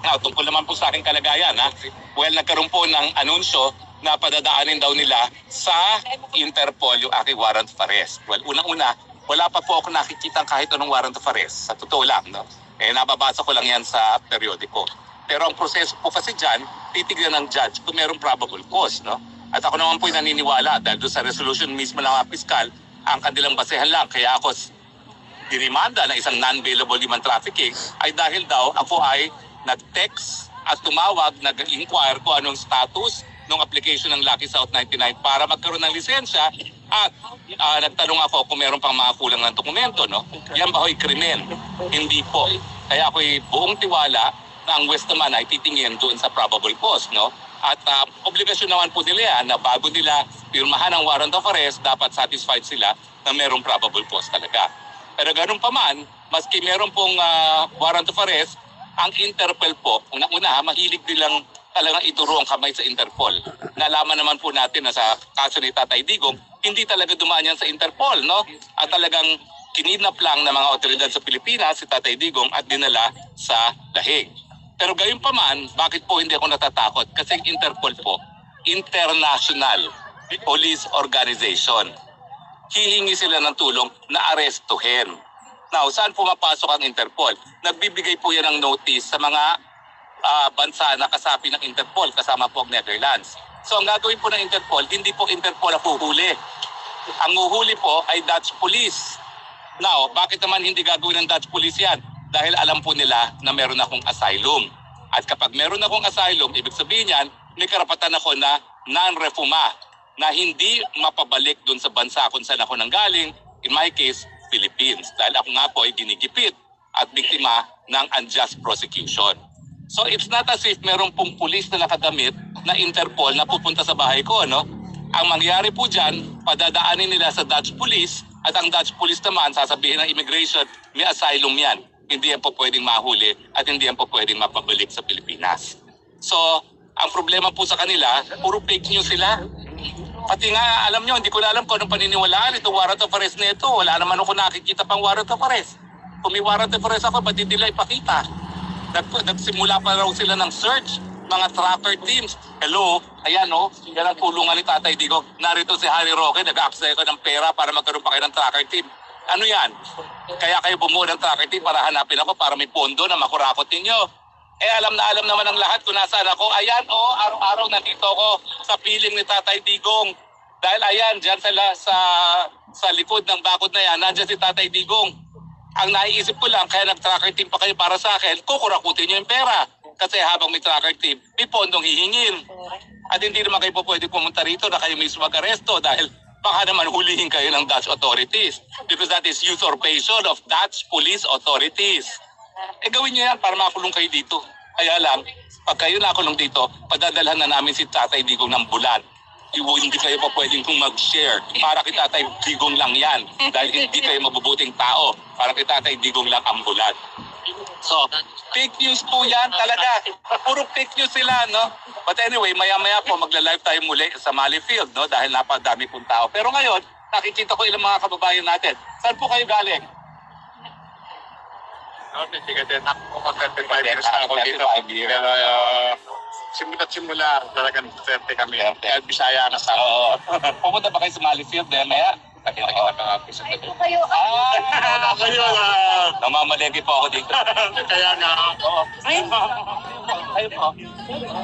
Now, tungkol naman po sa aking kalagayan, ha? Well, nagkaroon po ng anunsyo na padadaanin daw nila sa Interpol yung aking warrant of arrest. Well, unang-una, wala pa po ako nakikita kahit anong warrant of arrest. Sa totoo lang, no? Eh, nababasa ko lang yan sa periodiko. Pero ang proseso po kasi dyan, titignan ng judge kung merong probable cause, no? At ako naman po'y naniniwala dahil doon sa resolution mismo ng mga piskal, ang kanilang basehan lang. Kaya ako dinimanda ng isang non-bailable human trafficking ay dahil daw ako ay nag-text at tumawag, nag-inquire kung anong status ng application ng Lucky South 99 para magkaroon ng lisensya at ah, nagtanong ako kung meron pang mga kulang ng dokumento, no? Yan ba ho'y krimen? Hindi po. Kaya ako'y buong tiwala na ang West naman ay titingin doon sa probable cause, no? At ah, obligasyon naman po nila na bago nila pirmahan ang warrant of arrest, dapat satisfied sila na merong probable cause talaga. Pero ganun pa man, maski meron pong ah, warrant of arrest, ang Interpol po, una-una, mahilig nilang talagang ituro ang kamay sa Interpol. Nalaman naman po natin na sa kaso ni Tatay Digong, hindi talaga dumaan yan sa Interpol, no? At talagang kinidnap lang ng mga otoridad sa Pilipinas si Tatay Digong at dinala sa Dahig. Pero gayon pa man, bakit po hindi ako natatakot? Kasi Interpol po, international police organization hihingi sila ng tulong na arestuhin. Now, saan pumapasok ang Interpol? Nagbibigay po yan ng notice sa mga ah, bansa na kasapi ng Interpol, kasama po ang Netherlands. So, ang gagawin po ng Interpol, hindi po Interpol ang huhuli. Ang huhuli po ay Dutch Police. Now, bakit naman hindi gagawin ng Dutch Police yan? Dahil alam po nila na meron akong asylum. At kapag meron akong asylum, ibig sabihin yan, may karapatan ako na non-refuma na hindi mapabalik dun sa bansa kung saan ako nanggaling, in my case, Philippines. Dahil ako nga po ay ginigipit at biktima ng unjust prosecution. So it's not as if meron pong pulis na nakadamit na Interpol na pupunta sa bahay ko, no? Ang mangyari po dyan, padadaanin nila sa Dutch police at ang Dutch police naman sasabihin ng immigration, may asylum yan. Hindi yan po pwedeng mahuli at hindi yan po pwedeng mapabalik sa Pilipinas. So, ang problema po sa kanila, puro fake news sila. Pati nga, alam nyo, hindi ko na alam kung anong paniniwalaan itong warrant of arrest na ito. Wala naman ako nakikita pang warrant of arrest. Kung may warrant of arrest ako, ba't nila ipakita? Nag, nagsimula pa raw sila ng search, mga tracker teams. Hello, ayan o, yan ang tulungan ni Tatay Digo. Narito si Harry Roque, nag-access ko ng pera para magkaroon pa kayo ng tracker team. Ano yan? Kaya kayo bumuo ng tracker team para hanapin ako para may pondo na makurakot ninyo. Eh alam na alam naman ng lahat kung nasaan ako. Ayan oh, araw-araw nandito ako sa piling ni Tatay Digong. Dahil ayan, dyan sa, sa, sa likod ng bakod na yan, nandyan si Tatay Digong. Ang naiisip ko lang, kaya nag-tracker team pa kayo para sa akin, kukurakutin nyo yung pera. Kasi habang may tracker team, may pondong hihingin. At hindi naman kayo po pwede pumunta rito na kayo mismo mag-aresto dahil baka naman hulihin kayo ng Dutch authorities. Because that is usurpation of Dutch police authorities. Eh gawin nyo yan para makulong kayo dito. Kaya lang, pag kayo nakulong dito, padadalhan na namin si Tatay Digong ng bulan. Hindi kayo pa pwedeng kung mag-share. Para kay Tatay Digong lang yan. Dahil hindi kayo mabubuting tao. Para kay Tatay Digong lang ang bulan. So, fake news po yan talaga. Puro fake news sila, no? But anyway, maya-maya po magla-live tayo muli sa Mali Field, no? Dahil napadami pong tao. Pero ngayon, nakikita ko ilang mga kababayan natin. Saan po kayo galing? Tiga din ako ko 35 years na ako dito. 35 years. Pero uh, simula't simula talagang 30 kami. Kaya Bisaya na sa Oo. Pupunta ba kayo sa Mali Field? Dahil maya, nakita kita mga piso na doon. kayo. Ah! Kayo na. Namamalegi po ako dito. Kaya nga. Oo. Ayun po.